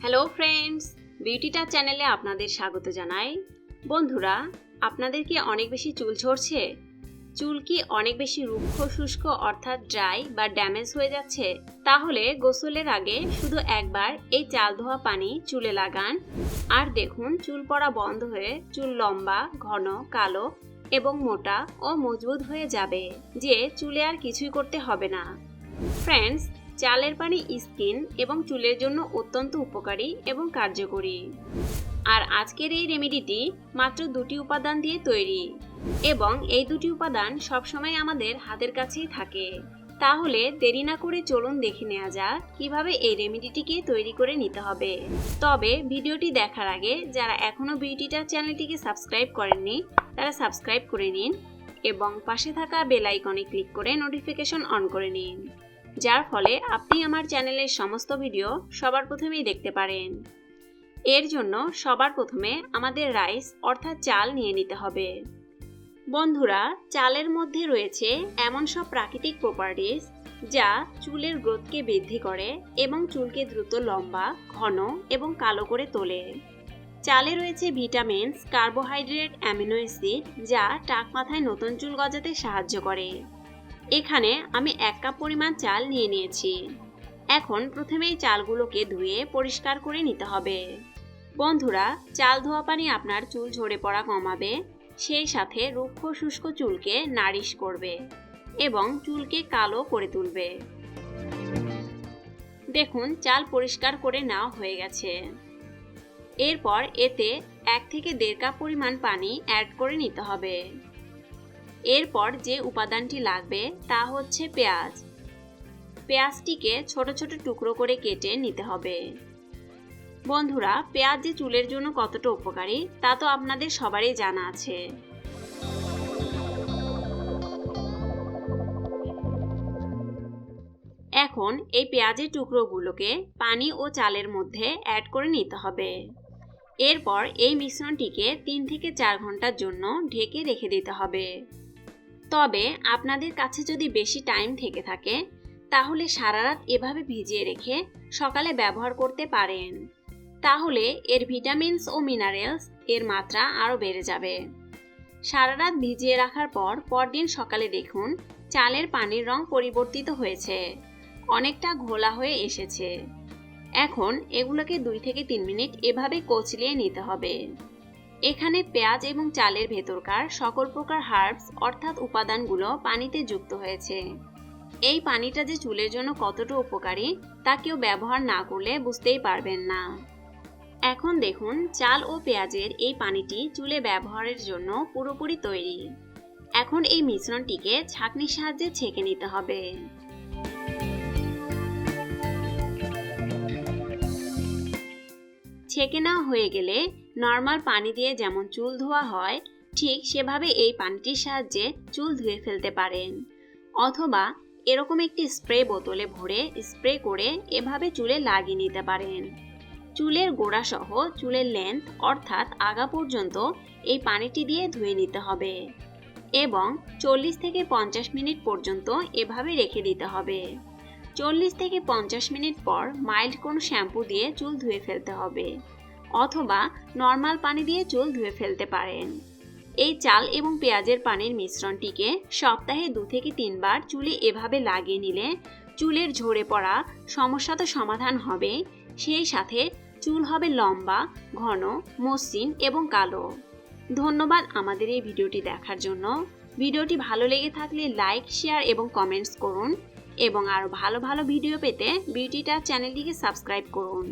Hello friends বিউটিটা চ্যানেলে আপনাদের স্বাগত জানাই। বন্ধুরা আপনাদের কি অনেক বেশি চুল ঝরছে? চুল কি অনেক বেশি রুক্ষ, শুষ্ক, অর্থাৎ ড্রাই বা ড্যামেজ হয়ে যাচ্ছে? তাহলে গোসলের আগে শুধু একবার এই চাল ধোয়া পানি চুলে লাগান। আর দেখুন, চুল পড়া বন্ধ হয়ে চুল লম্বা, ঘন, কালো এবং মোটা ও মজবুত হয়ে যাবে, যে চুলে আর কিছুই করতে হবে না। ফ্রেন্ডস চালের পানি স্কিন এবং চুলের জন্য অত্যন্ত উপকারী এবং কার্যকরী। আর আজকের এই রেমেডিটি মাত্র দুটি উপাদান দিয়ে তৈরি এবং এই দুটি উপাদান সবসময় আমাদের হাতের কাছেই থাকে। তাহলে দেরি না করে চলুন দেখে নেওয়া যাক কীভাবে এই রেমেডিটিকে তৈরি করে নিতে হবে। তবে ভিডিওটি দেখার আগে যারা এখনও বিউটিটার চ্যানেলটিকে সাবস্ক্রাইব করেননি, তারা সাবস্ক্রাইব করে নিন এবং পাশে থাকা বেল আইকনে ক্লিক করে নোটিফিকেশন অন করে নিন। যার ফলে আপনি আমার চ্যানেলের সমস্ত ভিডিও সবার প্রথমেই দেখতে পারেন। এর জন্য সবার প্রথমে আমাদের রাইস অর্থাৎ চাল নিয়ে নিতে হবে। বন্ধুরা, চালের মধ্যে রয়েছে এমন সব প্রাকৃতিক প্রপার্টিস যা চুলের গ্রোথকে বৃদ্ধি করে এবং চুলকে দ্রুত লম্বা, ঘন এবং কালো করে তোলে। চালে রয়েছে ভিটামিনস, কার্বোহাইড্রেট, অ্যামিনো অ্যাসিড যা টাক মাথায় নতুন চুল গজাতে সাহায্য করে। এখানে আমি এক কাপ পরিমাণ চাল নিয়ে নিয়েছি। এখন প্রথমেই চালগুলোকে ধুয়ে পরিষ্কার করে নিতে হবে। বন্ধুরা, চাল ধোয়া পানি আপনার চুল ঝরে পড়া কমাবে, সেই সাথে রুক্ষ শুষ্ক চুলকে নারিশ করবে এবং চুলকে কালো করে তুলবে। দেখুন, চাল পরিষ্কার করে নেওয়া হয়ে গেছে। এরপর এতে এক থেকে দেড় কাপ পরিমাণ পানি অ্যাড করে নিতে হবে। এরপর যে উপাদানটি লাগবে তা হচ্ছে পেঁয়াজ। পেঁয়াজটিকে ছোট ছোট টুকরো করে কেটে নিতে হবে। বন্ধুরা, পেঁয়াজ যে চুলের জন্য কতটা উপকারী, তা তো আপনাদের সবারই জানা আছে। এখন এই পেঁয়াজের টুকরোগুলোকে পানি ও চালের মধ্যে অ্যাড করে নিতে হবে। এরপর এই মিশ্রণটিকে তিন থেকে চার ঘণ্টার জন্য ঢেকে রেখে দিতে হবে। তবে আপনাদের কাছে যদি বেশি টাইম থেকে থাকে, তাহলে সারা রাত এভাবে ভিজিয়ে রেখে সকালে ব্যবহার করতে পারেন। তাহলে এর ভিটামিনস ও মিনারেলস এর মাত্রা আরও বেড়ে যাবে। সারা রাত ভিজিয়ে রাখার পর পরদিন সকালে দেখুন, চালের পানির রং পরিবর্তিত হয়েছে। অনেকটা ঘোলা হয়ে এসেছে। এখন এগুলোকে দুই থেকে তিন মিনিট এভাবে কচলিয়ে নিতে হবে। এখানে পেঁয়াজ এবং চালের ভেতরকার সকল প্রকার হার্বস অর্থাৎ উপাদানগুলো পানিতে যুক্ত হয়েছে। এই পানিটা যে চুলের জন্য কতটা উপকারী, তা কেউ ব্যবহার না করলে বুঝতেই পারবেন না। এখন দেখুন, চাল ও পেঁয়াজের এই পানিটি চুলে ব্যবহারের জন্য পুরোপুরি তৈরি। এখন এই মিশ্রণটিকে ছাঁকনির সাহায্যে ছেঁকে নিতে হবে। ছেঁকে নেওয়া হয়ে গেলে নর্মাল পানি দিয়ে যেমন চুল ধোয়া হয়, ঠিক সেভাবে এই পানিটির সাহায্যে চুল ধুয়ে ফেলতে পারেন। অথবা এরকম একটি স্প্রে বোতলে ভরে স্প্রে করে এভাবে চুলে লাগিয়ে নিতে পারেন। চুলের গোড়া সহ চুলের লেন্থ অর্থাৎ আগা পর্যন্ত এই পানিটি দিয়ে ধুয়ে নিতে হবে এবং চল্লিশ থেকে পঞ্চাশ মিনিট পর্যন্ত এভাবে রেখে দিতে হবে। চল্লিশ থেকে পঞ্চাশ মিনিট পর মাইল্ড কোনো শ্যাম্পু দিয়ে চুল ধুয়ে ফেলতে হবে। অথবা নর্মাল পানি দিয়ে চুল ধুয়ে ফেলতে পারেন। এই চাল এবং পেঁয়াজের পানির মিশ্রণটিকে সপ্তাহে দু থেকে তিনবার চুলে এভাবে লাগিয়ে নিলে চুলের ঝরে পড়া সমস্যা তো সমাধান হবে। সেই সাথে চুল হবে লম্বা, ঘন, মসৃণ এবং কালো। ধন্যবাদ আমাদের এই ভিডিওটি দেখার জন্য। ভিডিওটি ভালো লেগে থাকলে লাইক, শেয়ার এবং কমেন্টস করুন এবং আরও ভালো ভালো ভিডিও পেতে বিউটিটার চ্যানেলটিকে সাবস্ক্রাইব করুন।